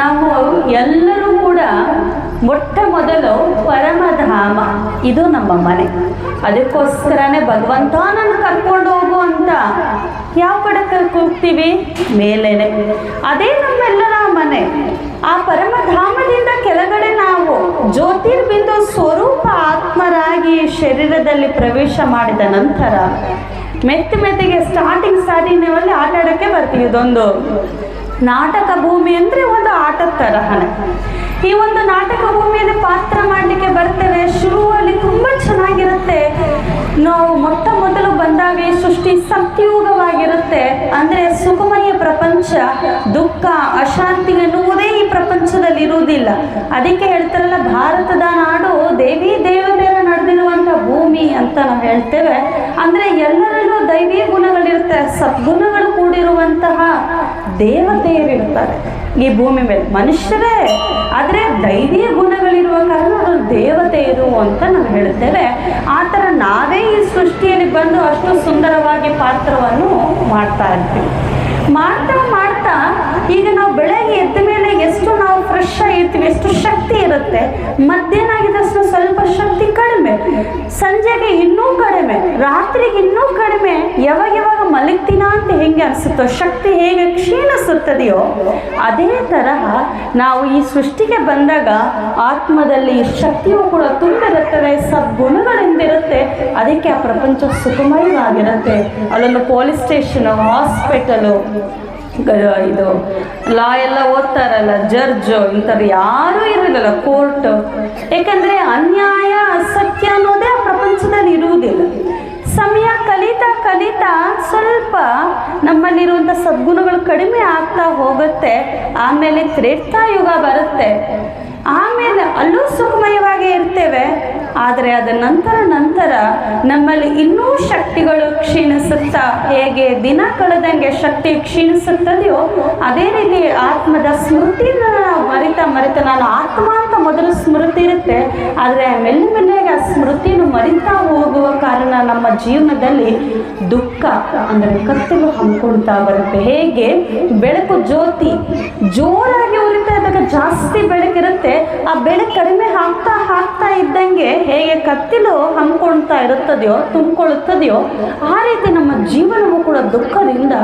ನಾವು ಎಲ್ಲರೂ ಕೂಡ ಮೊಟ್ಟ ಮೊದಲು ಪರಮಧಾಮ ಇದು ನಮ್ಮ ಮನೆ. ಅದಕ್ಕೋಸ್ಕರನೇ ಭಗವಂತ ನನ್ನ ಕರ್ಕೊಂಡು ಹೋಗು ಅಂತ ಯಾವ ಕಡೆ ಕರ್ಕೋಗ್ತೀವಿ ಮೇಲೇನೆ. ಅದೇ ನಮ್ಮೆಲ್ಲರ ಮನೆ. ಆ ಪರಮಧಾಮದಿಂದ ಕೆಳಗಡೆ ನಾವು ಜ್ಯೋತಿರ್ಬಿಂದು ಸ್ವರೂಪ ಆತ್ಮರಾಗಿ ಶರೀರದಲ್ಲಿ ಪ್ರವೇಶ ಮಾಡಿದ ನಂತರ ಮೆತ್ತ ಮೆತ್ತಗೆ ಸ್ಟಾರ್ಟಿಂಗ್ ಸ್ಟಾರ್ಟಿಂಗ್ನಲ್ಲಿ ಆಟ ಆಟಾಡೋಕ್ಕೆ ಬರ್ತೀವಿ ಇದೊಂದು. ನಾಟಕ ಭೂಮಿ ಅಂದರೆ ಒಂದು ಆಟದ ತರಹನೇ. ಈ ಒಂದು ನಾಟಕ ಭೂಮಿಯಲ್ಲಿ ಪಾತ್ರ ಮಾಡಲಿಕ್ಕೆ ಬರ್ತೇವೆ. ಶುರುವಲ್ಲಿ ತುಂಬ ಚೆನ್ನಾಗಿರುತ್ತೆ. ನಾವು ಮೊಟ್ಟ ಮೊದಲು ಬಂದಾಗ ಈ ಸೃಷ್ಟಿ ಸತ್ಯುಗವಾಗಿರುತ್ತೆ ಅಂದರೆ ಸುಖಮಯ ಪ್ರಪಂಚ, ದುಃಖ, ಅಶಾಂತಿ ಎನ್ನುವುದೇ ಈ ಪ್ರಪಂಚದಲ್ಲಿ ಇರುವುದಿಲ್ಲ ಅದಕ್ಕೆ ಹೇಳ್ತಾರಲ್ಲ, ಭಾರತದ ನಾಡು ದೇವಿ ನಡೆದಿರುವಂಥ ಭೂಮಿ ಅಂತ ನಾವು ಹೇಳ್ತೇವೆ. ಅಂದರೆ ಎಲ್ಲರಲ್ಲೂ ದೈವಿ ಗುಣಗಳಿರುತ್ತೆ, ಸದ್ಗುಣಗಳು ಕೂಡಿರುವಂತಹ ದೇವತೆಯರಿರ್ತಾರೆ ಈ ಭೂಮಿ ಮೇಲೆ ಮನುಷ್ಯರೇ, ಆದರೆ ದೈವಿ ಗುಣಗಳಿರುವ ಕಾರಣ ಅವರು ದೇವತೆಯರು ಅಂತ ನಾವು ಹೇಳ್ತೇವೆ. ಆ ಥರ ನಾವೇ ಈ ಸೃಷ್ಟಿಯಲ್ಲಿ ಬಂದು ಅಷ್ಟು ಸುಂದರವಾಗಿ ಪಾತ್ರವನ್ನು ಮಾಡ್ತಾ ಇರ್ತೀವಿ. ಮಾಡ್ತಾ ಮಾಡ್ತಾ ಈಗ ನಾವು ಬೆಳಗ್ಗೆ ಎದ್ದ ಮೇಲೆ ಎಷ್ಟು ನಾವು ಫ್ರೆಶ್ ಆಗಿರ್ತೀವಿ ಎಷ್ಟು ಶಕ್ತಿ ಇರುತ್ತೆ. ಮಧ್ಯಾಹ್ನ ಆಗಿದಷ್ಟು ಸ್ವಲ್ಪ ಶಕ್ತಿ ಕಡಿಮೆ. ಸಂಜೆಗೆ ಇನ್ನೂ ಕಡಿಮೆ. ರಾತ್ರಿಗೆ ಇನ್ನೂ ಕಡಿಮೆ. ಯಾವಾಗ ಯಾವಾಗ ಮಲಗ್ತೀನ ಅಂತ ಹೆಂಗೆ ಅನಿಸುತ್ತೋ, ಶಕ್ತಿ ಹೇಗೆ ಕ್ಷೀಣಿಸುತ್ತದೆಯೋ, ಅದೇ ತರಹ ನಾವು ಈ ಸೃಷ್ಟಿಗೆ ಬಂದಾಗ ಆತ್ಮದಲ್ಲಿ ಶಕ್ತಿಯು ಕೂಡ ತುಂಬಿರುತ್ತದೆ ಸದ್ಗುಣಗಳಿಂದಿರುತ್ತೆ ಅದಕ್ಕೆ ಆ ಪ್ರಪಂಚ ಸುಖಮಯವಾಗಿರುತ್ತೆ. ಅಲ್ಲೊಂದು ಪೊಲೀಸ್ ಸ್ಟೇಷನು ಹಾಸ್ಪಿಟಲು ಇದು, ಲಾ ಎಲ್ಲ ಓದ್ತಾರಲ್ಲ, ಜಡ್ಜು ಇಂಥದ್ದು ಯಾರೂ ಇರೋದಿಲ್ಲ, ಕೋರ್ಟ್. ಯಾಕಂದರೆ ಅನ್ಯಾಯ, ಅಸತ್ಯ ಅನ್ನೋದೇ ಆ ಪ್ರಪಂಚದಲ್ಲಿ ಇರುವುದಿಲ್ಲ. ಸಮಯ ಕಲಿತಾ ಕಲಿತಾ ಸ್ವಲ್ಪ ನಮ್ಮಲ್ಲಿರುವಂಥ ಸದ್ಗುಣಗಳು ಕಡಿಮೆ ಆಗ್ತಾ ಹೋಗುತ್ತೆ, ಆಮೇಲೆ ತ್ರೇತಾಯುಗ ಬರುತ್ತೆ. ಆಮೇಲೆ ಅಲ್ಲೂ ಸುಖಮಯವಾಗಿ ಇರ್ತೇವೆ. ಆದರೆ ಅದ ನಂತರ ನಂತರ ನಮ್ಮಲ್ಲಿ ಇನ್ನೂ ಶಕ್ತಿಗಳು ಕ್ಷೀಣಿಸುತ್ತಾ ಹೇಗೆ ದಿನ ಕಳೆದಂಗೆ ಶಕ್ತಿ ಕ್ಷೀಣಿಸುತ್ತದೆಯೋ ಅದೇ ರೀತಿ ಆತ್ಮದ ಸ್ಮೃತಿನ ಮರಿತಾ ಮರಿತಾ ನಾನು ಆತ್ಮ ಅಂತ ಮೊದಲು ಸ್ಮೃತಿ ಇರುತ್ತೆ, ಆದರೆ ಮೆಲ್ಲ ಮೆಲ್ಲಗೆ ಆ ಸ್ಮೃತಿಯನ್ನು ಮರಿತಾ ಹೋಗುವ ಕಾರಣ ನಮ್ಮ ಜೀವನದಲ್ಲಿ ದುಃಖ ಅಂದರೆ ಕತ್ತಲು ಹಮ್ಮಿಕೊಳ್ತಾ ಬರುತ್ತೆ. ಹೇಗೆ? ಬೆಳಕು ಜ್ಯೋತಿ, ಜೋರಾಗಿ ಉರಿತಾ ಇದ್ದಾಗ ಜಾಸ್ತಿ ಬೆಳಕಿರುತ್ತೆ, ಆ ಬೆಳಕು ಕಡಿಮೆ ಆಗ್ತಾ ಆಗ್ತಾ ಇದ್ದಂಗೆ ಹೇಗೆ ಕತ್ತಿಲು ಹಮ್ಮಿಕೊಳ್ತಾ ಇರುತ್ತದೆಯೋ, ತುಂಬಿಕೊಳ್ಳುತ್ತದೆಯೋ, ಆ ರೀತಿ ನಮ್ಮ ಜೀವನವೂ ಕೂಡ ದುಃಖದಿಂದ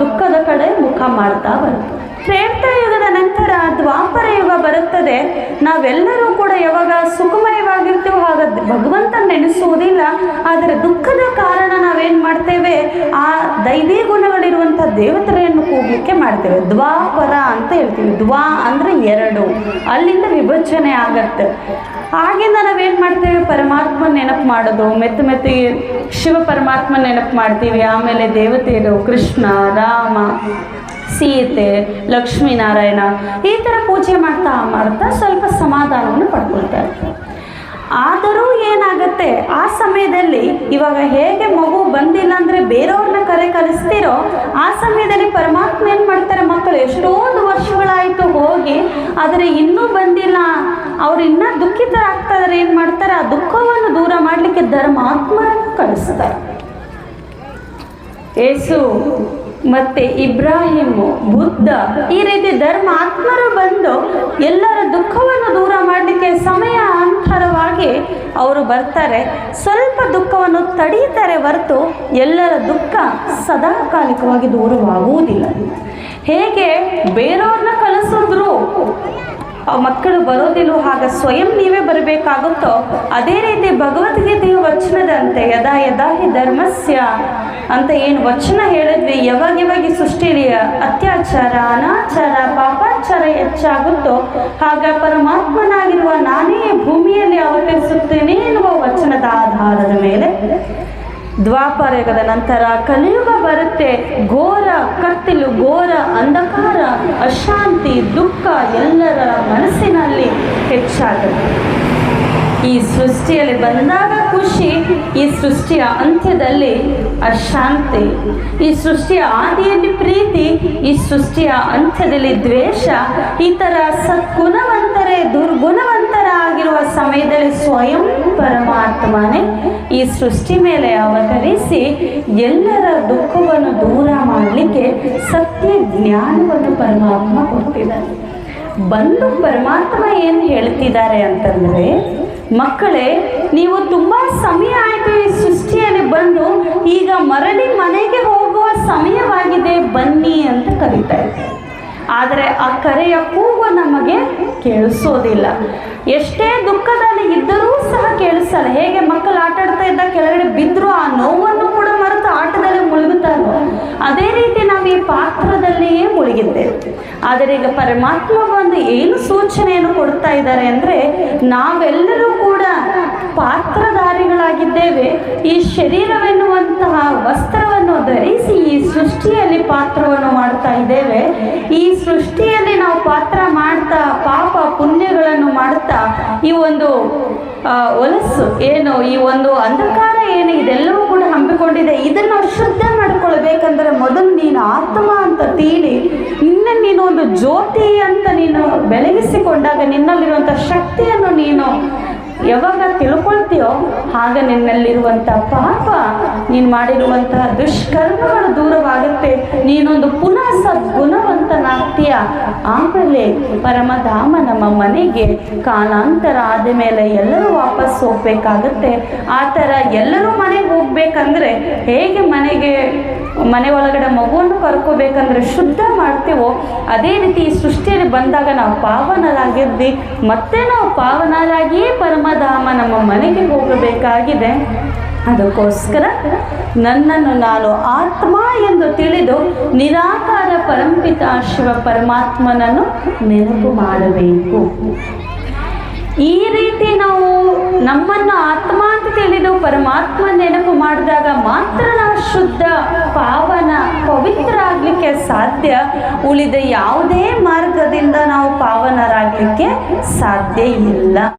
ದುಃಖದ ಕಡೆ ಮುಖ ಮಾಡ್ತಾ ಬರುತ್ತೆ. ತ್ರೇತಾಯುಗದ ನಂತರ ದ್ವಾಪರ ಯುಗ ಬರುತ್ತದೆ. ನಾವೆಲ್ಲರೂ ಕೂಡ ಯಾವಾಗ ಸುಖಮಯವಾಗಿರ್ತೀವೋ ಆಗ ಭಗವಂತ ನೆನೆಸುವುದಿಲ್ಲ. ಆದರೆ ದುಃಖದ ಕಾರಣ ನಾವೇನು ಮಾಡ್ತೇವೆ? ಆ ದೈವಿ ಗುಣಗಳಿರುವಂಥ ದೇವತೆಯನ್ನು ಕೂಗಲಿಕ್ಕೆ ಮಾಡ್ತೇವೆ. ದ್ವಾಪರ ಅಂತ ಹೇಳ್ತೀವಿ. ದ್ವಾ ಅಂದರೆ ಎರಡು. ಅಲ್ಲಿಂದ ವಿಭಜನೆ ಆಗತ್ತೆ. ಆಗಿಂದ ನಾವೇನು ಮಾಡ್ತೇವೆ? ಪರಮಾತ್ಮ ನೆನಪು ಮಾಡೋದು. ಮೆತ್ತ ಮೆತ್ತಿ ಶಿವ ಪರಮಾತ್ಮ ನೆನಪು ಮಾಡ್ತೀವಿ. ಆಮೇಲೆ ದೇವತೆಯರು ಕೃಷ್ಣ, ರಾಮ ಸೀತೆ, ಲಕ್ಷ್ಮೀನಾರಾಯಣ ಈ ಥರ ಪೂಜೆ ಮಾಡ್ತಾ ಮಾಡ್ತಾ ಸ್ವಲ್ಪ ಸಮಾಧಾನವನ್ನು ಪಡ್ಕೊಳ್ತಾರೆ. ಆದರೂ ಏನಾಗುತ್ತೆ? ಆ ಸಮಯದಲ್ಲಿ ಇವಾಗ ಹೇಗೆ ಮಗು ಬಂದಿಲ್ಲ ಅಂದರೆ ಬೇರೆಯವ್ರನ್ನ ಕರೆ ಕಲಿಸ್ತೀರೋ ಆ ಸಮಯದಲ್ಲಿ ಪರಮಾತ್ಮ ಏನು ಮಾಡ್ತಾರೆ ಮಕ್ಕಳು? ಎಷ್ಟೊಂದು ವರ್ಷಗಳಾಯಿತು ಹೋಗಿ, ಆದರೆ ಇನ್ನೂ ಬಂದಿಲ್ಲ. ಅವ್ರು ಇನ್ನೂ ದುಃಖಿತರಾಗ್ತಾ ಇದ್ದಾರೆ ಏನು ಮಾಡ್ತಾರೆ? ಆ ದುಃಖವನ್ನು ದೂರ ಮಾಡಲಿಕ್ಕೆ ಧರ್ಮಾತ್ಮರನ್ನು ಕಳಿಸ್ತಾರೆ ಏಸು ಮತ್ತೆ ಇಬ್ರಾಹಿಮು ಬುದ್ಧ, ಈ ರೀತಿ ಧರ್ಮ ಆತ್ಮರು ಬಂದು ಎಲ್ಲರ ದುಃಖವನ್ನು ದೂರ ಮಾಡಲಿಕ್ಕೆ ಸಮಯ ಅಂತರವಾಗಿ ಅವರು ಬರ್ತಾರೆ. ಸ್ವಲ್ಪ ದುಃಖವನ್ನು ತಡೀತಾರೆ ಹೊರತು ಎಲ್ಲರ ದುಃಖ ಸದಾಕಾಲಿಕವಾಗಿ ದೂರವಾಗುವುದಿಲ್ಲ. ಹೇಗೆ? ಬೇರೆಯವ್ರನ್ನ ಕಳಿಸಿದ್ರು ಆ ಮಕ್ಕಳು ಬರೋದಿಲ್ಲ ಹಾಗ ಸ್ವಯಂ ನೀವೇ ಬರಬೇಕಾಗುತ್ತೋ? ಅದೇ ರೀತಿ ಭಗವದ್ಗೀತೆಯ ವಚನದಂತೆ, ಯದಾ ಯದಾ ಹಿ ಧರ್ಮಸ್ಯ ಅಂತ ಏನು ವಚನ ಹೇಳಿದ್ವಿ, ಯಾವಾಗ ಯಾವಾಗ ಸೃಷ್ಟಿಲಿ ಅತ್ಯಾಚಾರ, ಅನಾಚಾರ, ಪಾಪಾಚಾರ ಹೆಚ್ಚಾಗುತ್ತೋ ಹಾಗ ಪರಮಾತ್ಮನಾಗಿರುವ ನಾನೇ ಭೂಮಿಯಲ್ಲಿ ಅವತರಿಸುತ್ತೇನೆ ಎನ್ನುವ ವಚನದ ಆಧಾರದ ಮೇಲೆ ದ್ವಾಪರಯುಗದ ನಂತರ ಕಲಿಯುಗ ಬರುತ್ತೆ. ಘೋರ ಕತ್ತಿಲು ಘೋರ ಅಂಧಕಾರ, ಅಶಾಂತಿ, ದುಃಖ ಎಲ್ಲರ ಮನಸ್ಸಿನಲ್ಲಿ ಹೆಚ್ಚಾಗುತ್ತೆ. ಈ ಸೃಷ್ಟಿಯಲ್ಲಿ ಬಂದಾಗ ಖುಷಿ, ಈ ಸೃಷ್ಟಿಯ ಅಂತ್ಯದಲ್ಲಿ ಅಶಾಂತಿ, ಈ ಸೃಷ್ಟಿಯ ಆದಿಯಲ್ಲಿ ಪ್ರೀತಿ, ಈ ಸೃಷ್ಟಿಯ ಅಂತ್ಯದಲ್ಲಿ ದ್ವೇಷ, ಈ ಥರ ಸದ್ಗುಣವಂತರೇ ದುರ್ಗುಣವಂತರ ಆಗಿರುವ ಸಮಯದಲ್ಲಿ ಸ್ವಯಂ ಪರಮಾತ್ಮನೇ ಈ ಸೃಷ್ಟಿ ಮೇಲೆ ಅವತರಿಸಿ ಎಲ್ಲರ ದುಃಖವನ್ನು ದೂರ ಮಾಡಲಿಕ್ಕೆ ಸತ್ಯ ಜ್ಞಾನವನ್ನು ಪರಮಾತ್ಮ ಕೊಟ್ಟಿದ್ದಾರೆ. ಬಂದು ಪರಮಾತ್ಮ ಏನು ಹೇಳ್ತಿದ್ದಾರೆ ಅಂತಂದರೆ, ಮಕ್ಕಳೇ, ನೀವು ತುಂಬ ಸಮಯ ಆಯಿತು ಈ ಸೃಷ್ಟಿಯಲ್ಲಿ ಬಂದು, ಈಗ ಮರಳಿ ಮನೆಗೆ ಹೋಗುವ ಸಮಯವಾಗಿದೆ, ಬನ್ನಿ ಅಂತ ಕರೀತಾರೆ ಆದರೆ ಆ ಕರೆಯ ಕೂಗು ನಮಗೆ ಕೇಳಿಸೋದಿಲ್ಲ. ಎಷ್ಟೇ ದುಃಖದಲ್ಲಿ ಇದ್ದರೂ ಸಹ ಕೇಳಿಸಲ್ಲ. ಹೇಗೆ ಮಕ್ಕಳು ಆಟ ಆಡ್ತಾ ಇದ್ದ ಕೆಳಗಡೆ ಬಿದ್ದರೂ ಆ ನೋವನ್ನು ಕೂಡ ಮರೆತು ಆಟದಲ್ಲಿ ಮುಳುಗುತ್ತಾರೋ. ಅದೇ ರೀತಿ ನಾವು ಈ ಪಾತ್ರದಲ್ಲಿಯೇ ಮುಳುಗಿದ್ದೇವೆ. ಆದರೆ ಈಗ ಪರಮಾತ್ಮ ಬಂದು ಏನು ಸೂಚನೆಯನ್ನು ಕೊಡ್ತಾ ಇದ್ದಾರೆ ಅಂದರೆ, ನಾವೆಲ್ಲರೂ ಕೂಡ ಪಾತ್ರಧಾರಿಗಳಾಗಿದ್ದೇವೆ. ಈ ಶರೀರವೆನ್ನುವಂತಹ ವಸ್ತ್ರವನ್ನು ಧರಿಸಿ ಈ ಸೃಷ್ಟಿಯಲ್ಲಿ ಪಾತ್ರವನ್ನು ಮಾಡ್ತಾ ಇದ್ದೇವೆ. ಈ ಸೃಷ್ಟಿಯಲ್ಲಿ ನಾವು ಪಾತ್ರ ಮಾಡ್ತಾ, ಪಾಪ ಪುಣ್ಯಗಳನ್ನು ಮಾಡ್ತಾ, ಈ ಒಂದು ಹೊಲಸು ಏನು, ಈ ಒಂದು ಅಂಧಕಾರ ಏನು, ಇದೆಲ್ಲವೂ ಕೂಡ ಹಮ್ಮಿಕೊಂಡಿದೆ. ಇದನ್ನು ಶುದ್ಧ ಮಾಡ್ಕೊಳ್ಬೇಕಂದ್ರೆ ಮೊದಲು ನೀನು ಆತ್ಮ ಅಂತ ತೀಡಿ ನಿನ್ನ ನೀನು ಒಂದು ಜ್ಯೋತಿ ಅಂತ ನೀನು ಬೆಳಗಿಸಿಕೊಂಡಾಗ ನಿನ್ನಲ್ಲಿರುವಂಥ ಶಕ್ತಿಯನ್ನು ನೀನು ಯಾವಾಗ ತಿಳ್ಕೊಳ್ತೀಯೋ ಆಗ ನಿನ್ನಲ್ಲಿರುವಂಥ ಪಾಪ ನೀನು ಮಾಡಿರುವಂತಹ ದುಷ್ಕರ್ಮಗಳು ದೂರವಾಗುತ್ತೆ. ನೀನೊಂದು ಪುನಃ ಆಮೇಲೆ ಪರಮಧಾಮ ನಮ್ಮ ಮನೆಗೆ ಕಾಲಾಂತರ ಆದ ಮೇಲೆ ಎಲ್ಲರೂ ವಾಪಸ್ ಹೋಗ್ಬೇಕಾಗತ್ತೆ. ಆ ಥರ ಎಲ್ಲರೂ ಮನೆಗೆ ಹೋಗ್ಬೇಕಂದ್ರೆ ಹೇಗೆ ಮನೆಗೆ, ಮನೆ ಒಳಗಡೆ ಮಗುವನ್ನು ಕರ್ಕೋಬೇಕಂದ್ರೆ ಶುದ್ಧ ಮಾಡ್ತೀವೋ, ಅದೇ ರೀತಿ ಈ ಸೃಷ್ಟಿಯಲ್ಲಿ ಬಂದಾಗ ನಾವು ಪಾವನರಾಗಿದ್ವಿ, ಮತ್ತೆ ನಾವು ಪಾವನರಾಗಿಯೇ ಪರಮಧಾಮ ನಮ್ಮ ಮನೆಗೆ ಹೋಗಬೇಕಾಗಿದೆ. ಅದಕ್ಕೋಸ್ಕರ ನನ್ನನ್ನು ನಾನು ಆತ್ಮ ಎಂದು ತಿಳಿದು ನಿರಾಕಾರ ಪರಂಪಿತ ಶಿವ ಪರಮಾತ್ಮನನ್ನು ನೆನಪು ಮಾಡಬೇಕು. ಈ ರೀತಿ ನಾವು ನಮ್ಮನ್ನು ಆತ್ಮ ಅಂತ ತಿಳಿದು ಪರಮಾತ್ಮ ನೆನಪು ಮಾಡಿದಾಗ ಮಾತ್ರ ನಾವು ಶುದ್ಧ ಪಾವನ ಪವಿತ್ರ ಆಗಲಿಕ್ಕೆ ಸಾಧ್ಯ. ಉಳಿದ ಯಾವುದೇ ಮಾರ್ಗದಿಂದ ನಾವು ಪಾವನರಾಗಲಿಕ್ಕೆ ಸಾಧ್ಯ ಇಲ್ಲ.